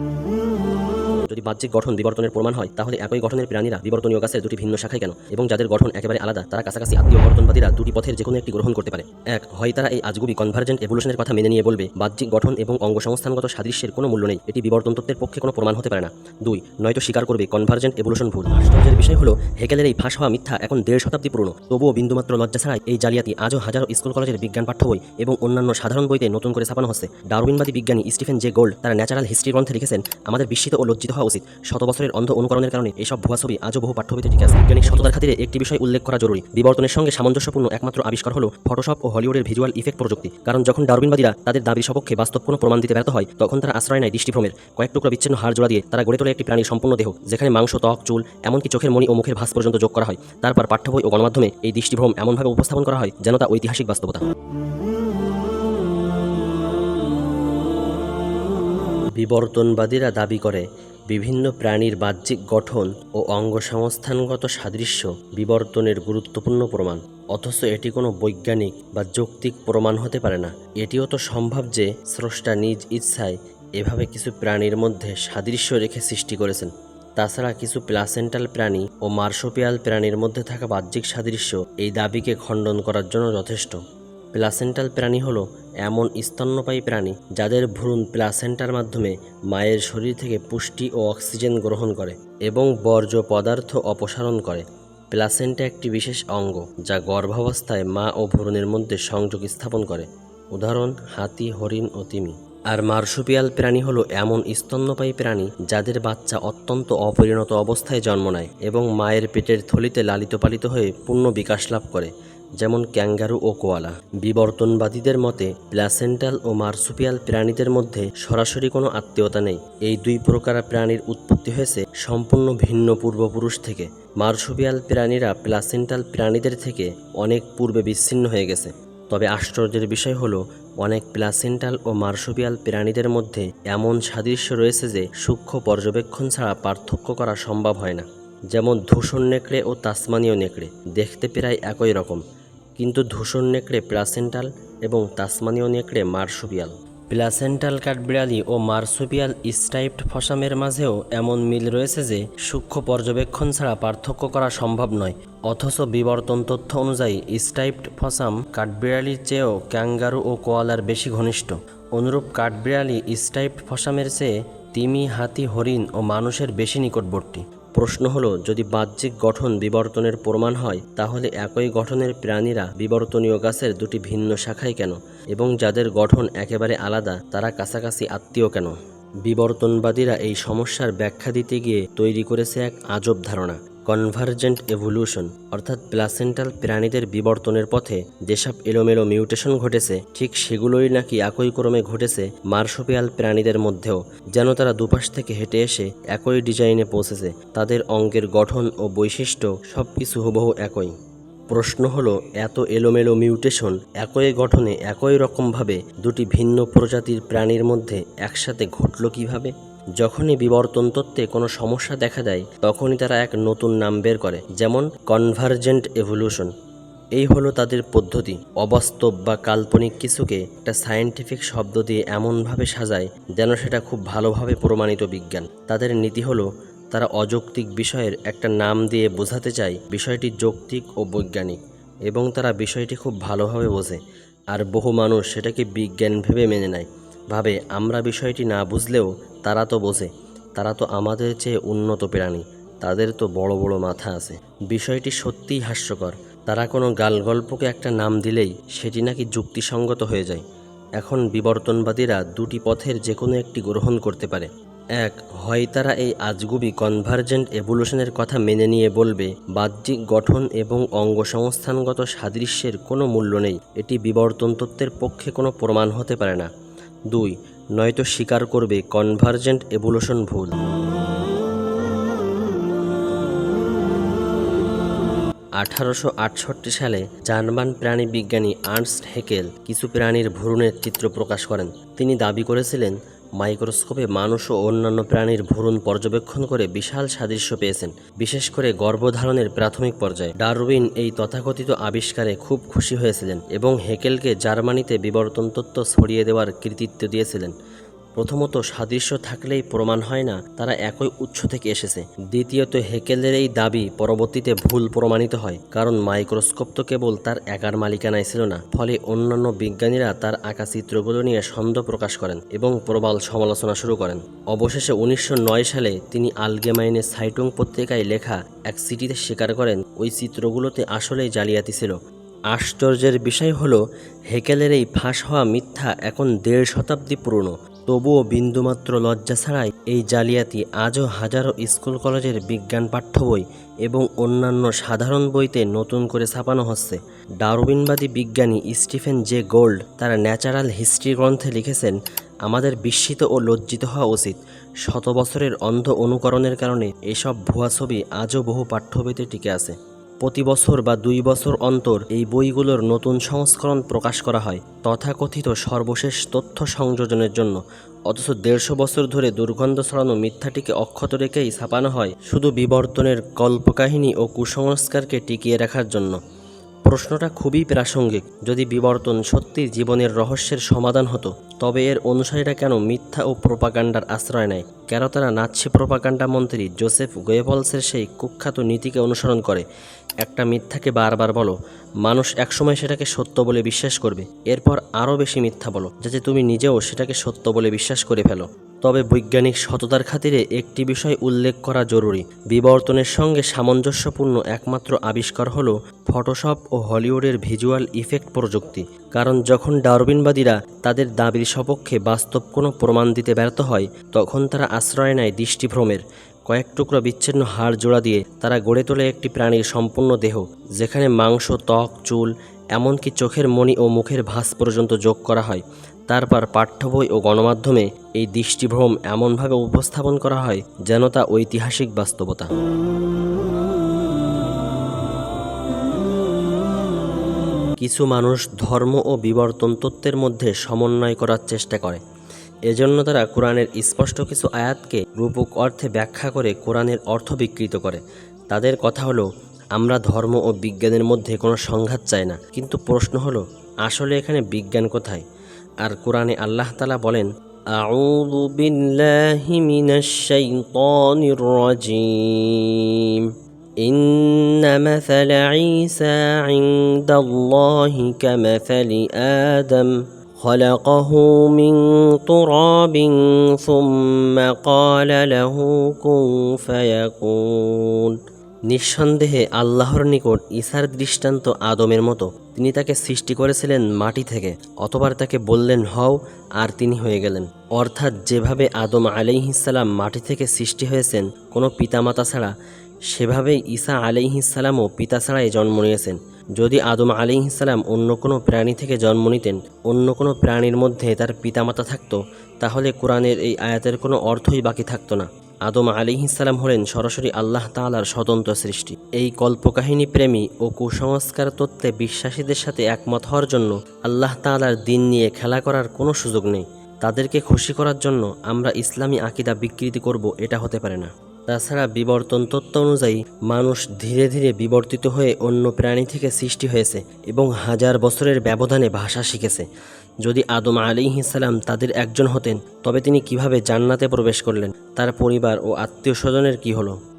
Mm-hmm. যদি বাহ্যিক গঠন বিবর্তনের প্রমাণ হয়, তাহলে একই গঠনের প্রাণীরা বিবর্তনীয় গাছের দুটি ভিন্ন শাখায় কেন? এবং যাদের গঠন একেবারে আলাদা, তারা কাছাকাছি আত্মীয় বর্তনবাদীরা দুটি পথের যে কোনো একটি গ্রহণ করতে পারে। এক, হয় তারা এই আজগুবি কনভার্জেন্ট এভলিউশনের কথা মেনে নিয়ে বলবে, বাহ্যিক গঠন এবং অঙ্গসংস্থানগত সাদৃশ্যের কোনো মূল্য নেই, এটি বিবর্তন তত্ত্বের পক্ষে কোনো প্রমাণ হতে পারে না। দুই, নয়তো স্বীকার করবে কনভার্জেন্ট এভলিউশন ভুল। আশ্চর্যের বিষয় হলো হেকেলের এই ফাঁস হওয়া মিথ্যা এখন দেড় শতাব্দী পুরনো। তবুও বিন্দুমাত্র লজ্জা ছাড়াই এই জালিয়াতি আজও হাজারো স্কুল কলেজের বিজ্ঞান পাঠ্য বই এবং অন্যান্য সাধারণ বইতে নতুন করে ছাপানো হচ্ছে। ডারউইনবাদী বিজ্ঞানী স্টিফেন জে গোল্ড তারা ন্যাচারাল হিস্ট্রি গ্রন্থে লিখেছেন, আমাদের বিস্মিত ও লজ্জিত হওয়া উচিত। শত বছরের অন্ধ অনুকরণের কারণে এসব ভুয়া ছবি আজও বহু পাঠ্যবইতে ঠিক আছে। বৈজ্ঞানিক সততার খাতিরে একটি বিষয় উল্লেখ করা জরুরি। বিবর্তনের সঙ্গে সামঞ্জস্যপূর্ণ একমাত্র আবিষ্কার হলো ফটোশপ ও হলিউডের ভিজুয়াল ইফেক্ট প্রযুক্তি। কারণ যখন ডারবিনবাদীরা তাদের দাবির সপক্ষে বাস্তব কোনো প্রমাণ দিতে ব্যর্থ হয়, তখন তারা আশ্রয় নেয় দৃষ্টিভ্রমের। কয়েক টুকরো বিচ্ছিন্ন হাড় জোড়া দিয়ে তারা গড়ে তোলে একটি প্রাণীর সম্পূর্ণ দেহ, যেখানে মাংস, ত্বক, চুল, এমনকি চোখের মণি ও মুখের ভাস পর্যন্ত যোগ করা হয়। তারপর পাঠ্য বই ও গণমাধ্যমে এই দৃষ্টিভ্রম এমনভাবে উপস্থাপন করা হয় যেন তা ঐতিহাসিক বাস্তবতা। বিবর্তনবাদীরা দাবি করে বিভিন্ন প্রাণীর বাহ্যিক গঠন ও অঙ্গসংস্থানগত সাদৃশ্য বিবর্তনের গুরুত্বপূর্ণ প্রমাণ। অথচ এটি কোনো বৈজ্ঞানিক বা যৌক্তিক প্রমাণ হতে পারে না। এটিও তো সম্ভব যে স্রষ্টা নিজ ইচ্ছায় এভাবে কিছু প্রাণীর মধ্যে সাদৃশ্য রেখে সৃষ্টি করেছেন। তাছাড়া কিছু প্লাসেন্টাল প্রাণী ও মার্শোপিয়াল প্রাণীর মধ্যে থাকা বাহ্যিক সাদৃশ্য এই দাবিকে খণ্ডন করার জন্য যথেষ্ট। প্লাসেন্টাল প্রাণী হলো এমন স্তন্যপায়ী প্রাণী যাদের ভ্রূণ প্লাসেন্টার মাধ্যমে মায়ের শরীর থেকে পুষ্টি ও অক্সিজেন গ্রহণ করে এবং বর্জ্য পদার্থ অপসারণ করে। প্লাসেন্টা একটি বিশেষ অঙ্গ যা গর্ভাবস্থায় মা ও ভ্রূণের মধ্যে সংযোগ স্থাপন করে। উদাহরণ, হাতি, হরিণ ও তিমি। আর মার্সুপিয়াল প্রাণী হলো এমন স্তন্যপায়ী প্রাণী যাদের বাচ্চা অত্যন্ত অপরিণত অবস্থায় জন্ম নেয় এবং মায়ের পেটের থলিতে লালিত পালিত হয়ে পূর্ণ বিকাশ লাভ করে। যেমন ক্যাঙ্গারু ও কোয়ালা। বিবর্তনবাদীদের মতে প্ল্যাসেন্টাল ও মার্সুপিয়াল প্রাণীদের মধ্যে সরাসরি কোনো আত্মীয়তা নেই। এই দুই প্রকার প্রাণীর উৎপত্তি হয়েছে সম্পূর্ণ ভিন্ন পূর্বপুরুষ থেকে। মার্সুপিয়াল প্রাণীরা প্লাসেন্টাল প্রাণীদের থেকে অনেক পূর্বে বিচ্ছিন্ন হয়ে গেছে। তবে আশ্চর্যের বিষয় হলো, অনেক প্লাসেন্টাল ও মার্সোপিয়াল প্রাণীদের মধ্যে এমন সাদৃশ্য রয়েছে যে সূক্ষ্ম পর্যবেক্ষণ ছাড়া পার্থক্য করা সম্ভব হয় না। যেমন ধূসর নেকড়ে ও তাসমানীয় নেকড়ে, দেখতে প্রায় একই রকম। কিন্তু ধূসর নেকড়ে প্লাসেন্টাল এবং তাসমানীয় নেকড়ে মার্সোপিয়াল প্লাসেন্টাল কাঠবিড়ালি ও মার্সোপিয়াল স্টাইপড ফসামের মাঝেও এমন মিল রয়েছে যে, সূক্ষ্ম পর্যবেক্ষণ ছাড়া পার্থক্য করা সম্ভব নয়। অথচ বিবর্তন তথ্য অনুযায়ী, স্টাইপড ফসাম কাঠবিড়ালির চেয়েও ক্যাঙ্গারু ও কোয়ালার বেশি ঘনিষ্ঠ। অনুরূপ কাঠবিড়ালি স্টাইপড ফসামের চেয়ে তিমি, হাতি, হরিণ ও মানুষের বেশি নিকটবর্তী। প্রশ্ন হলো, যদি বাহ্যিক গঠন বিবর্তনের প্রমাণ হয়, তাহলে একই গঠনের প্রাণীরা বিবর্তনীয় গাছের দুটি ভিন্ন শাখায় কেন? এবং যাদের গঠন একেবারে আলাদা, তারা কাছাকাছি আত্মীয় কেন? বিবর্তনবাদীরা এই সমস্যার ব্যাখ্যা দিতে গিয়ে তৈরি করেছে এক আজব ধারণা। কনভার্জেন্ট এভলিউশন, অর্থাৎ প্লাসেন্টাল প্রাণীদের বিবর্তনের পথে যেসব এলোমেলো মিউটেশন ঘটেছে, ঠিক সেগুলোই নাকি একই ক্রমে ঘটেছে মার্শোপিয়াল প্রাণীদের মধ্যেও, যেন তারা দুপাশ থেকে হেঁটে এসে একই ডিজাইনে পৌঁছেছে, তাদের অঙ্গের গঠন ও বৈশিষ্ট্য সব কিছু হুবহু একই। প্রশ্ন হলো, এত এলোমেলো মিউটেশন একই গঠনে একই রকমভাবে দুটি ভিন্ন প্রজাতির প্রাণীর মধ্যে একসাথে ঘটল কীভাবে? যখনই বিবর্তন তত্ত্বে কোনো সমস্যা দেখা দেয়, তখনই তারা এক নতুন নাম বের করে, যেমন কনভার্জেন্ট এভলিউশন। এই হলো তাদের পদ্ধতি। অবাস্তব বা কাল্পনিক কিছুকে একটা সায়েন্টিফিক শব্দ দিয়ে এমনভাবে সাজায় যেন সেটা খুব ভালোভাবে প্রমাণিত বিজ্ঞান। তাদের নীতি হলো, তারা অযৌক্তিক বিষয়ের একটা নাম দিয়ে বোঝাতে চায় বিষয়টি যৌক্তিক ও বৈজ্ঞানিক, এবং তারা বিষয়টি খুব ভালোভাবে বোঝে। আর বহু মানুষ সেটাকে বিজ্ঞান ভেবে মেনে নেয়। ভাবে, আমরা বিষয়টি না বুঝলেও তারা তো বোঝে, তারা তো আমাদের চেয়ে উন্নত প্রাণী, তাদের তো বড় বড় মাথা আছে। বিষয়টি সত্যিই হাস্যকর। তারা কোনো গাল গল্পকে একটা নাম দিলেই সেটি নাকি যুক্তিসঙ্গত হয়ে যায়। এখন বিবর্তনবাদীরা দুটি পথের যে কোনো একটি গ্রহণ করতে পারে। এক, হয় তারা এই আজগুবি কনভার্জেন্ট এভলিউশনের কথা মেনে নিয়ে বলবে, বাহ্যিক গঠন এবং অঙ্গসংস্থানগত সাদৃশ্যের কোনো মূল্য নেই, এটি বিবর্তন তত্ত্বের পক্ষে কোনো প্রমাণ হতে পারে না। দুই নয়তো স্বীকার করবে কনভার্জেন্ট এভোলুশন ভুল। আঠারোশো আটষট্টি সালে জার্মান প্রাণী বিজ্ঞানী আর্নস্ট হেকেল কিছু প্রাণীর ভ্রূণের চিত্র প্রকাশ করেন। তিনি দাবি করেছিলেন মাইক্রোস্কোপে মানুষ ও অন্যান্য প্রাণীর ভ্রূণ পর্যবেক্ষণ করে বিশাল সাদৃশ্য পেয়েছেন, বিশেষ করে গর্ভধারণের প্রাথমিক পর্যায়ে। ডারউইন এই তথাকথিত আবিষ্কারে খুব খুশি হয়েছিলেন এবং হেকেলকে জার্মানিতে বিবর্তন তত্ত্ব ছড়িয়ে দেওয়ার কৃতিত্ব দিয়েছিলেন। প্রথমত সাদৃশ্য থাকলেই প্রমাণ হয় না, তারা একই উৎস থেকে এসেছে। দ্বিতীয়ত হেকেলের এই দাবি পরবর্তীতে ভুল প্রমাণিত হয়, কারণ মাইক্রোস্কোপ তো কেবল তার একার মালিকানায় ছিল না, ফলে অন্যান্য বিজ্ঞানীরা তার আঁকা চিত্রগুলো নিয়ে সন্দেহ প্রকাশ করেন এবং প্রবল সমালোচনা শুরু করেন। অবশেষে উনিশশো নয় সালে তিনি আলগেমাইনে সাইটুং পত্রিকায় লেখা এক চিঠিতে স্বীকার করেন, ওই চিত্রগুলোতে আসলেই জালিয়াতি ছিল। আশ্চর্যের বিষয় হলো, হেকেলের এই ফাঁস হওয়া মিথ্যা এখন দেড় শতাব্দী পুরনো। তবুও বিন্দুমাত্র লজ্জা ছাড়াই এই জালিয়াতি আজও হাজারো স্কুল কলেজের বিজ্ঞান পাঠ্য বই এবং অন্যান্য সাধারণ বইতে নতুন করে ছাপানো হচ্ছে। ডারউইনবাদী বিজ্ঞানী স্টিফেন জে গোল্ড তার ন্যাচারাল হিস্ট্রি গ্রন্থে লিখেছেন, আমাদের বিস্মিত ও লজ্জিত হওয়া উচিত। শত বছরের অন্ধ অনুকরণের কারণে এসব ভুয়া ছবি আজও বহু পাঠ্যবইতে টিকে আছে। প্রতি বছর বা দুই বছর অন্তর এই বইগুলোর নতুন সংস্করণ প্রকাশ করা হয় তথাকথিত সর্বশেষ তথ্য সংযোজনের জন্য। অথচ দেড়শো বছর ধরে দুর্গন্ধ ছড়ানো মিথ্যাটিকে অক্ষত রেখেই ছাপানো হয় শুধু বিবর্তনের কল্পকাহিনী ও কুসংস্কারকে টিকিয়ে রাখার জন্য। প্রশ্নটা খুবই প্রাসঙ্গিক। যদি বিবর্তন সত্যি জীবনের রহস্যের সমাধান হতো, তবে এর অনুসারীরা কেন মিথ্যা ও প্রোপাগান্ডার আশ্রয় নেয়? কেন তারা নাৎসি প্রোপাগান্ডা মন্ত্রী জোসেফ গোয়েবলসের সেই কুখ্যাত নীতিকে অনুসরণ করে। একটা মিথ্যাকে বারবার বলো, মানুষ একসময় সেটাকে সত্য বলে বিশ্বাস করবে। এরপর আরও বেশি মিথ্যা বলো, যাতে তুমি নিজেও সেটাকে সত্য বলে বিশ্বাস করে ফেলো। তবে বৈজ্ঞানিক সততার খাতিরে একটি বিষয় উল্লেখ করা জরুরি। বিবর্তনের সঙ্গে সামঞ্জস্যপূর্ণ একমাত্র আবিষ্কার হল ফটোশপ ও হলিউডের ভিজুয়াল ইফেক্ট প্রযুক্তি। কারণ যখন ডারবিনবাদীরা তাদের দাবির সপক্ষে বাস্তব কোনো প্রমাণ দিতে ব্যর্থ হয়, তখন তারা আশ্রয় নেয় দৃষ্টিভ্রমের। কয়েক টুকরো বিচ্ছিন্ন হাড় জোড়া দিয়ে তারা গড়ে তোলে একটি প্রাণীর সম্পূর্ণ দেহ, যেখানে মাংস, ত্বক, চুল, এমনকি চোখের মণি ও মুখের ভাস পর্যন্ত যোগ করা হয়। তারপর পাঠ্য বই ও গণমাধ্যমে এই দৃষ্টিভ্রম এমনভাবে উপস্থাপন করা হয় যেন তা ঐতিহাসিক বাস্তবতা। কিছু মানুষ ধর্ম ও বিবর্তন তত্ত্বের মধ্যে সমন্বয় করার চেষ্টা করে। এজন্য তারা কোরআনের স্পষ্ট কিছু আয়াতকে রূপক অর্থে ব্যাখ্যা করে কোরআনের অর্থ বিকৃত করে। তাদের কথা হলো, আমরা ধর্ম ও বিজ্ঞানের মধ্যে কোনো সংঘাত চাই না। কিন্তু প্রশ্ন হলো, আসলে এখানে বিজ্ঞান কোথায়? আর কোরআনে আল্লাহ তালা বলেন أعوذ بالله من الشيطان الرجيم إن مثل عيسى عند الله كمثل آدم خلقه من تراب ثم قال له كن فيكون নিঃসন্দেহে আল্লাহর নিকট ঈসার দৃষ্টান্ত আদমের মতো। তিনি তাকে সৃষ্টি করেছিলেন মাটি থেকে, অতবার তাকে বললেন, হও, আর তিনি হয়ে গেলেন। অর্থাৎ যেভাবে আদম আলাইহিসাল্লাম মাটি থেকে সৃষ্টি হয়েছেন, কোনো পিতামাতা ছাড়া, সেভাবেই ঈসা আলাইহিসাল্লামও পিতা ছাড়াই জন্ম নিয়েছেন। যদি আদম আলিহিসাল্লাম অন্য কোনো প্রাণী থেকে জন্ম নিতেন, অন্য কোনো প্রাণীর মধ্যে তার পিতামাতা থাকতো, তাহলে কোরআনের এই আয়াতের কোনো অর্থই বাকি থাকতো না। আদম আলিহিসাল্লাম হলেন সরাসরি আল্লাহ তালার স্বতন্ত্র সৃষ্টি। এই কল্পকাহিনী প্রেমী ও কুসংস্কার তত্ত্বে বিশ্বাসীদের সাথে একমত হওয়ার জন্য আল্লাহ তালার দিন নিয়ে খেলা করার কোনো সুযোগ নেই। তাদেরকে খুশি করার জন্য আমরা ইসলামী আকিদা বিকৃতি করব, এটা হতে পারে না। তাছাড়া বিবর্তন তত্ত্ব অনুযায়ী মানুষ ধীরে ধীরে বিবর্তিত হয়ে অন্য প্রাণী থেকে সৃষ্টি হয়েছে এবং হাজার বছরের ব্যবধানে ভাষা শিখেছে। যদি আদম আলী আলিহিসাল্লাম তাদের একজন হতেন, তবে তিনি কীভাবে জান্নাতে প্রবেশ করলেন, তার পরিবার ও আত্মীয় স্বজনের কী হলো?